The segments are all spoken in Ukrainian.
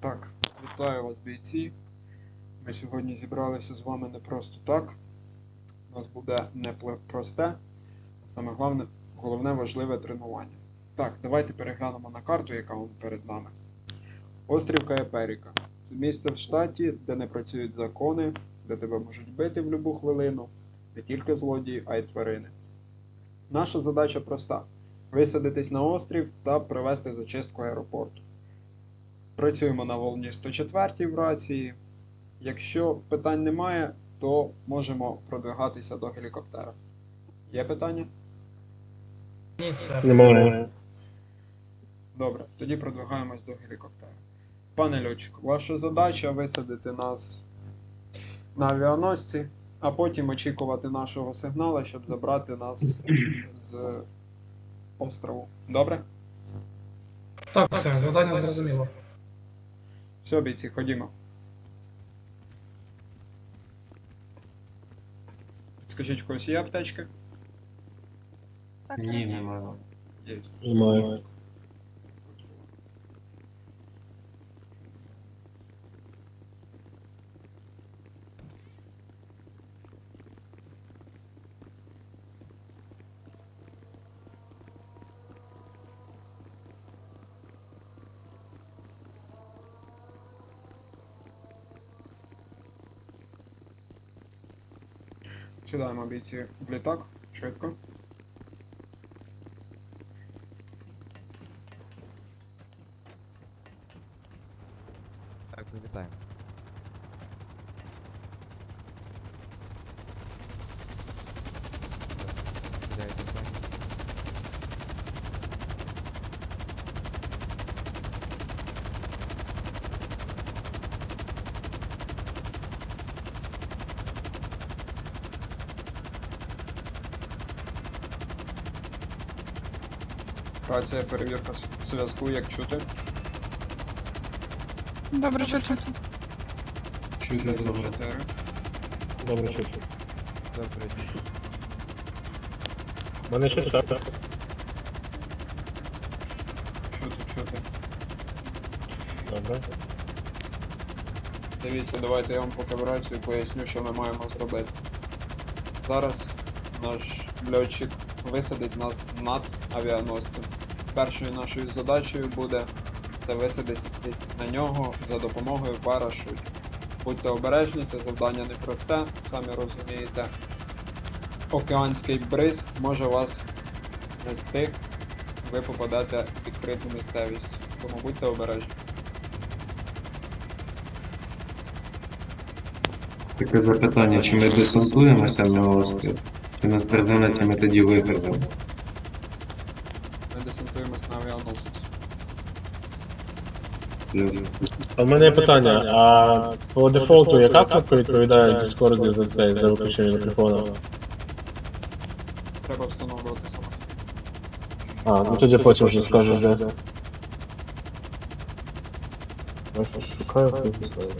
Так, вітаю вас, бійці. Ми сьогодні зібралися з вами не просто так. У нас буде не просте, саме головне, головне важливе тренування. Так, давайте переглянемо на карту, яка вон перед нами. Острів Каєперіка. Це місце в штаті, де не працюють закони, де тебе можуть бити в будь-яку хвилину, не тільки злодії, а й тварини. Наша задача проста: висадитись на острів та провести зачистку аеропорту. Працюємо на волні 104 в рації. Якщо питань немає, то можемо продвигатися до гелікоптера. Є питання? Ні, сер. Немає. Добре, тоді продвигаємось до гелікоптера. Пане льотчик, ваша задача висадити нас на авіаносці, а потім очікувати нашого сигналу, щоб забрати нас з острову. Добре? Так, сер, завдання зрозуміло. Все, бійці, ходімо. Скажіть, в когось є аптечки? Ні, немає. Є. Немає. Сідаємо бійці в літак, швидко. Так, вилітаємо. Сідайте в зоні. Рація, перевірка зв'язку, як чути. Добре, чути. Чую, добре. 4. Добре, чути. Добре. Мене чути, так? так. Чути, чути. Добре. Дивіться, давайте я вам поки в рацію поясню, що ми маємо зробити. Зараз наш льотчик висадить нас над авіаносцем. Першою нашою задачею буде це висадитись на нього за допомогою парашутів. Будьте обережні, це завдання непросте, самі розумієте. Океанський бриз може вас нести, ви попадете в відкриту місцевість. Тому будьте обережні. Таке запитання, чи ми десантуємося на острів? Чи нас призвонять, і ми тоді вигрузимо? Ми десантуємось на авіаносець. В мене є питання, а по дефолту яка кнопка відповідає в Discord за це, за виключення мікрофона? Треба встановлювати саме. А, ну тоді потім вже скажу, де. Я щось шукаю, хто знає.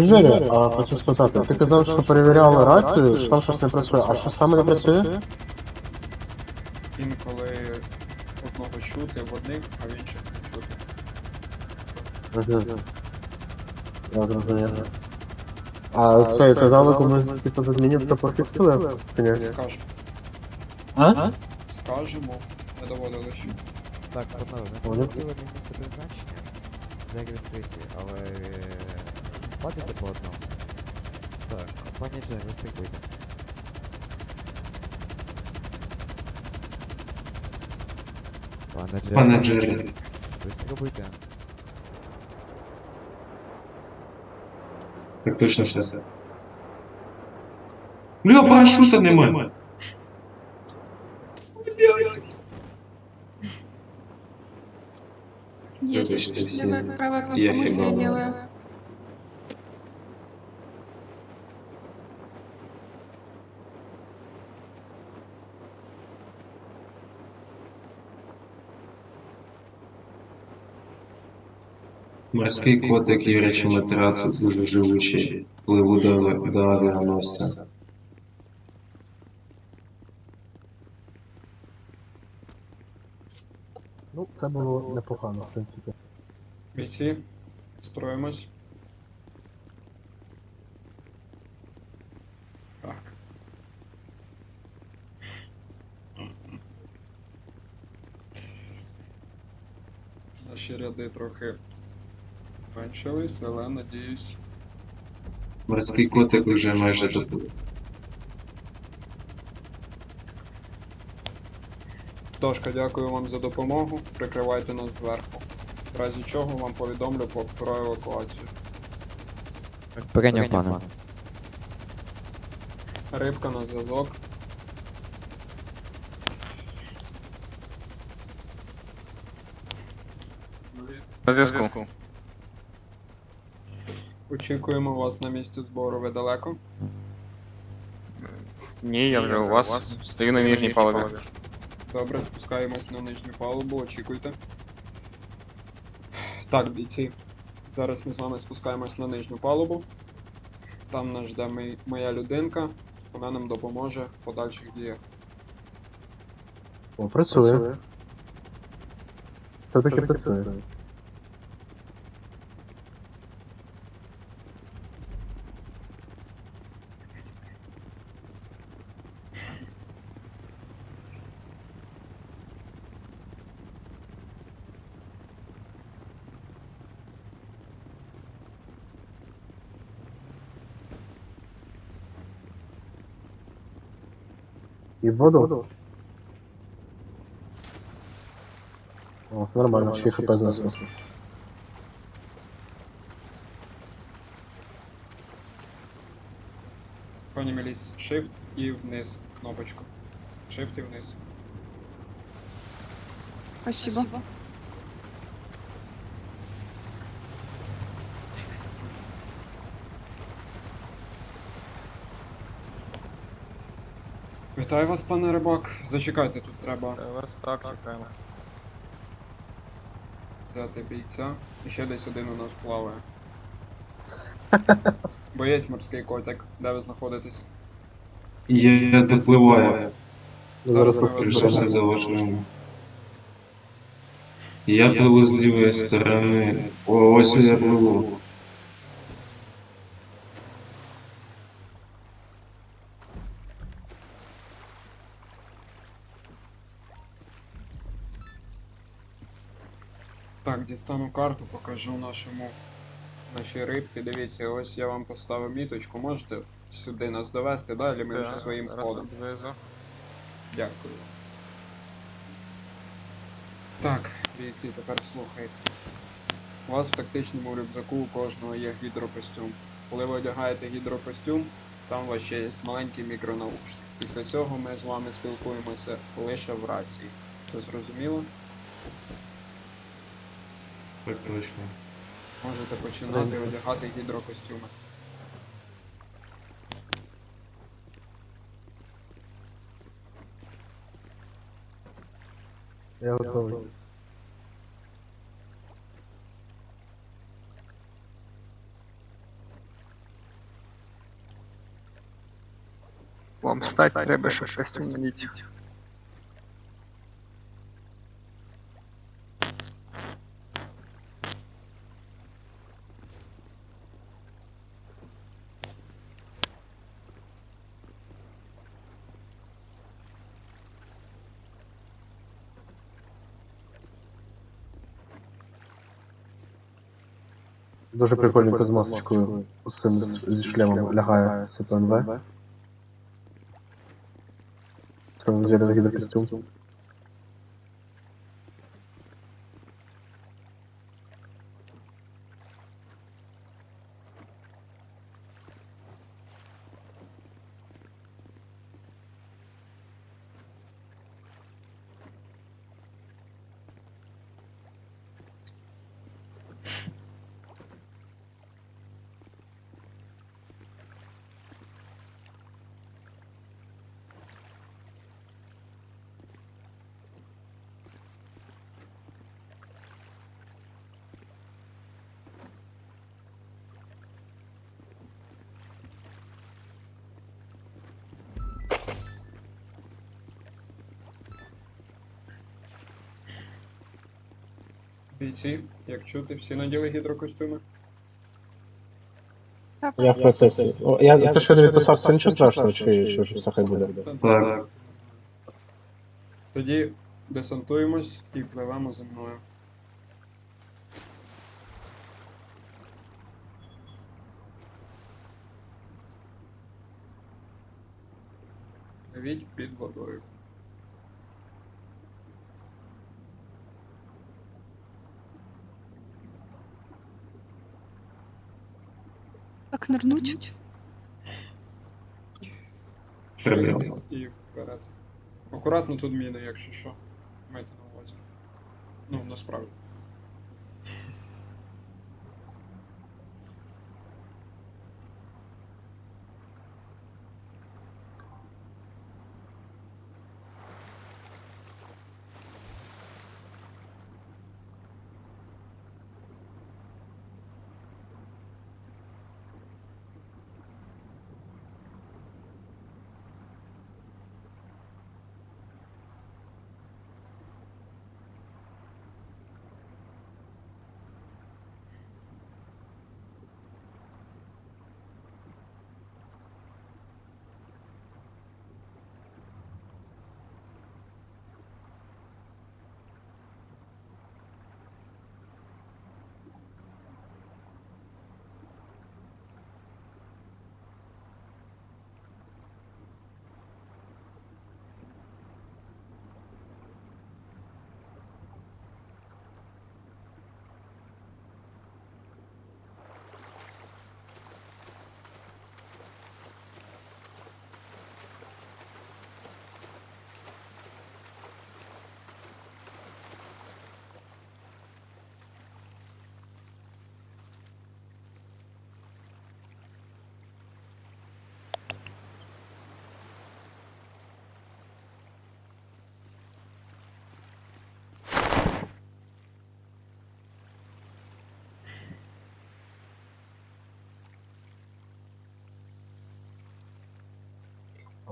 Женя, а хочу спитати, ти казав, що перевіряли рацію, що там щось не працює, а що саме не працює? Інколи одного чути в одних, а в інших не чути. Я зрозумів. А це казали комусь, типу, з адмінів, що пофіксили? Ні? Скажемо. А? Скажемо, не доводили ще. Так, панове, ми Понял. місце призначення. Двері відкриті, але... е, Падайте по одному. Так, пані Джен, розстрибуйте. Пане Джен, Пане Джері, розстрибуйте. так точно все. Бля, парашута немає. Едешь, Вибачте всі. давай правая кнопка Я мыши фигово. и левая. Морський котик Юрій Чеметрацев дуже живучий. Пливу до, до авіаносця. Ну, це було непогано, в принципі. Бійці, строїмось. Так. Наші ряди трохи зменшились, але надіюсь. Морський котик уже майже тут. Тошка, дякую вам за допомогу. Прикривайте нас зверху. В разі чого вам повідомлю по- про евакуацію. Прийняв пане. Рибка на зв'язок. На зв'язку. Очікуємо вас на місці збору. Ви далеко? Ні, я вже у вас. Стою на нижній палубі. Добре, спускаємось на нижню палубу, очікуйте. Так, бійці. Зараз ми з вами спускаємось на нижню палубу. Там нас жде моя людинка. Вона нам допоможе в подальших діях. О, працює. Все таки працює. воду? О, нормально, ще й хп знесло. Пані Меліс, Shift і вниз кнопочку. Shift і вниз. Спасибо. Вітаю вас, пане рибак. Зачекайте, тут треба Ось так, чекаємо. взяти бійця. І ще десь один у нас плаває. Боєць морський котик. Де ви знаходитесь? Я допливаю. Зараз Скоріше розберемося. все заложено. Я пливу з лівої сторони. О, ось я пливу. Так, дістану карту, покажу нашому нашій рибці. Дивіться, ось я вам поставив міточку. Можете сюди нас довести далі, ми вже своїм ходом. Дякую. Так, бійці, тепер слухайте. У вас в тактичному рюкзаку у кожного є гідрокостюм. Коли ви одягаєте гідрокостюм, там у вас ще є маленький мікронаушник. Після цього ми з вами спілкуємося лише в рації. Це зрозуміло? Так точно. Можете починати одягати гідрокостюми. Я готовий. Вам стать треба ще щось умніть. Дуже прикольненько з масочкою, з цим зі шлемом лягає СПНВ. Це взяли гідрокостюм. Бійці, як чути, всі наділи гідрокостюми? Я в процесі. О, Я те, що я не відписав, це нічого страшного, чи що ж хай буде. Так. Тоді десантуємось і пливемо зі мною. Пливіть під водою. Так нырнуть? Прибіг. І вперед. Акуратно тут міни, якщо що. Майте на увазі. Ну, насправді.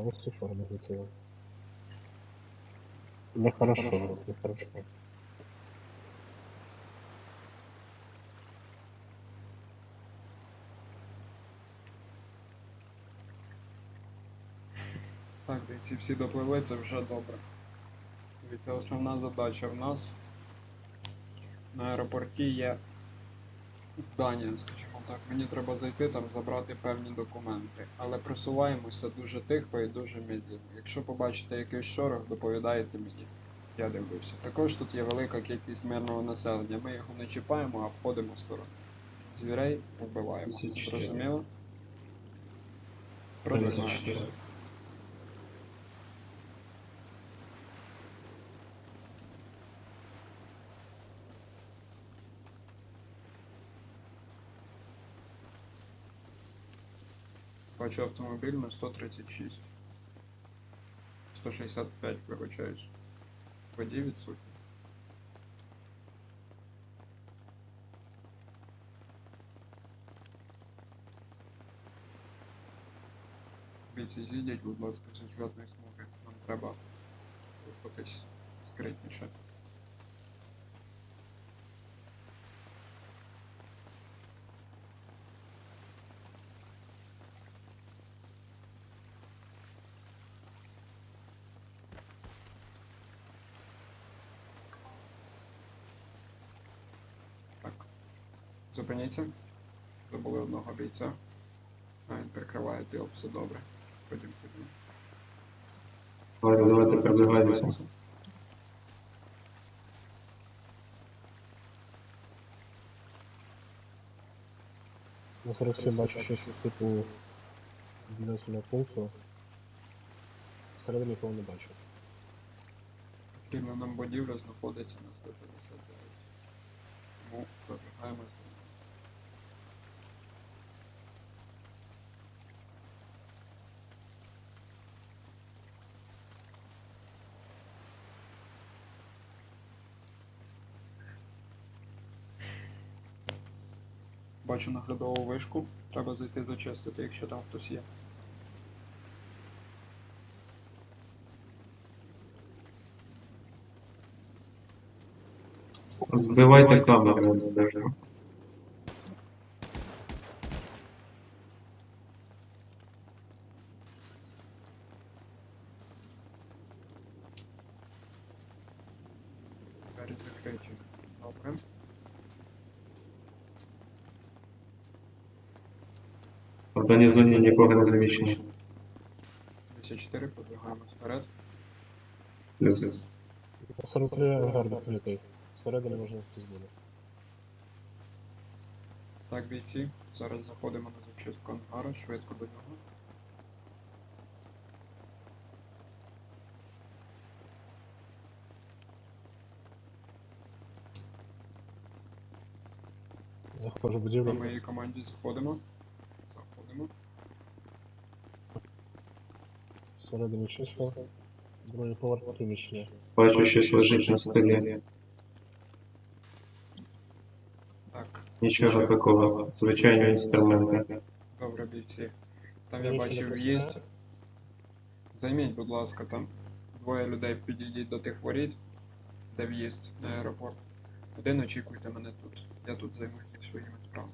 Ось цю форму злетіло. Нехорошо, нехорошо. Так, бійці всі допливли, це вже добре. Дивіться, основна задача в нас на аеропорті є здання, так. Мені треба зайти там, забрати певні документи. Але просуваємося дуже тихо і дуже медійно. Якщо побачите якийсь шорох, доповідаєте мені. Я дивлюся. Також тут є велика кількість мирного населення. Ми його не чіпаємо, а обходимо сторону. Звірей вбиваємо. 54. Зрозуміло? Продовжуємо. Бачу автомобіль на 136. 165, вибачаюсь. Водій відсутній. Бійці позиції зійдіть, будь ласка, з відвертної смуги. Нам треба рухатись скритніше. Зупиніться. Забули одного бійця. А, він прикриває тил, все добре. Ходім, ходім. Давайте, давайте продвигайтеся. На 47 бачу щось типу віднесення пункту. Всередині нікого не бачу. Потрібна нам будівля знаходиться на 159. Тому продвигаємось. Бачу наглядову вишку. Треба зайти зачистити, якщо там хтось є. Збивайте камеру обережно. Двері закриті. Добре. В даній зоні нікого не заміщено. 54, продвигаємось вперед. Плюс. 43 ангар відкритий. Всередині можна хтось буде. Так, бійці, зараз заходимо на зачистку ангара, швидко до нього. Заходжу в На будівлю. моїй команді. Заходимо. Всередині чисто. Другий поверх приміщення. Бачу, щось лежить на столі. Так, Нічого такого. Звичайні інструменти. добре, бійці. Там я Нічого бачив не в'їзд. пускає. Займіть, будь ласка, там двоє людей підійдіть до тих воріт, де в'їзд на аеропорт. Один очікуйте мене тут. Я тут займуся своїми справами.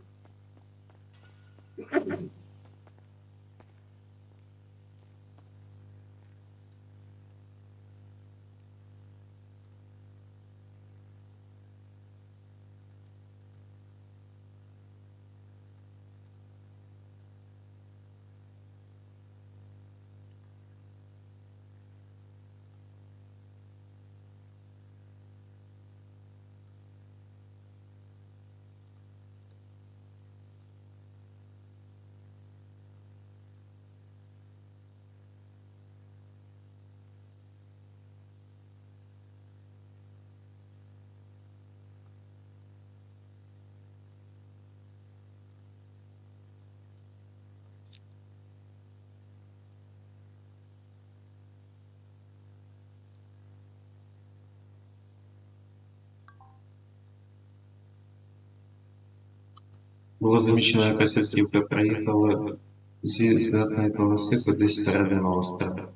Було замічено якась автівка приїхала зі злітної полоси кудись середину острова.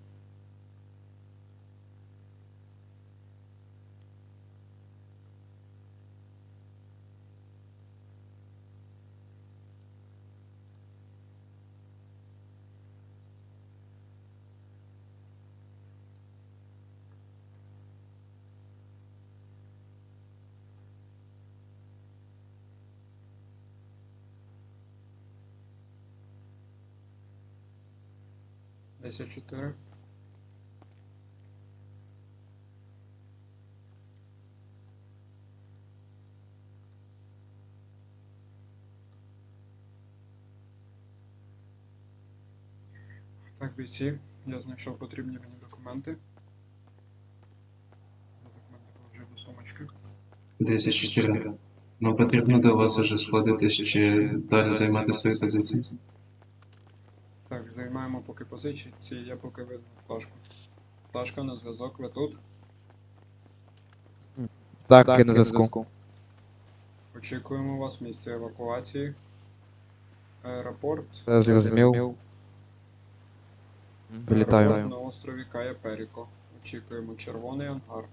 Десять чотири. Так, бійці, я знайшов потрібні мені документи. Документи положив до сумочки. 10-4. Нам потрібно до вас уже сходитись чи далі займати свої позиції. Так, займаємо поки позиції, я поки видно пташку. Пташка на зв'язок, ви тут. Так, я на зв'язку. Очікуємо вас в місці евакуації. Аеропорт. Все зрозумів. Вилітаю. Аеропорт на острові Кая Періко. Очікуємо червоний ангар.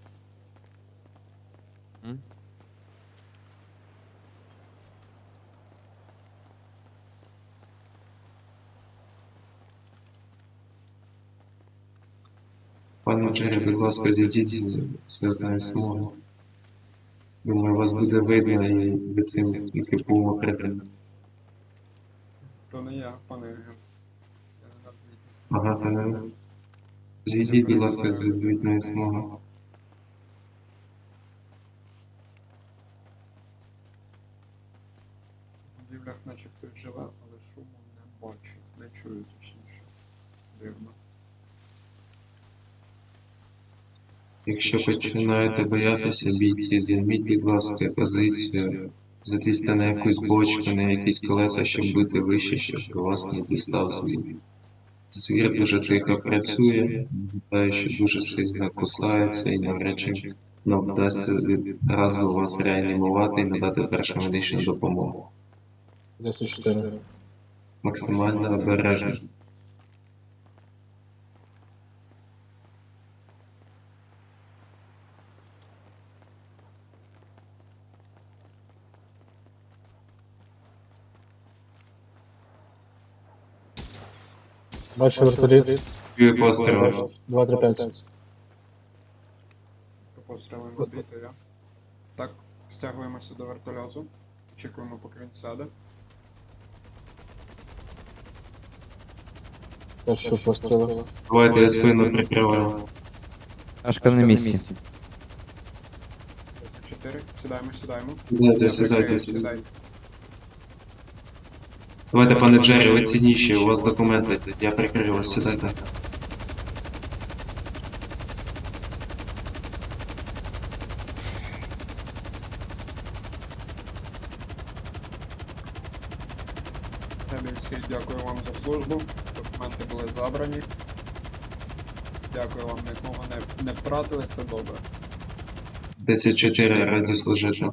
Пане Джері, будь ласка, зійдіть з злітної смуги. Думаю, вас буде видно і ви цим тільки поокрити. То не я, пане. Ага, пане. Зійдіть, будь ласка, з звітної смуги. В будівлях наче хтось живе, але шуму не бачу. Не чую точніше. Дивно. Якщо починаєте боятися бійці, займіть, будь ласка, позицію. Залізьте на якусь бочку, на якісь колеса, щоб бути вище, щоб до вас не дістав звір. Звір дуже тихо працює, що дуже сильно кусається і навряд чи нам вдасться відразу вас реанімувати і надати першу медичну допомогу. 10-4. Максимально обережно. Бачу вертоліт. Чую постріл. 2-3-5. По пострілам. Так, стягуємося до вертольоту. Очікуємо, поки він сяде. Перший постріл. Давайте я спину прикриваю. Ашка на місці. 4. Сідаємо, сідаємо. Сідайте, сідайте, сідайте. Давайте, пане Джері, ви цінніші, у вас документи. Я прикрию вас, сідайте. Всі дякую вам за службу. Документи були забрані. Дякую вам, нікого не, не втратили, це добре. 10-4, раді служити.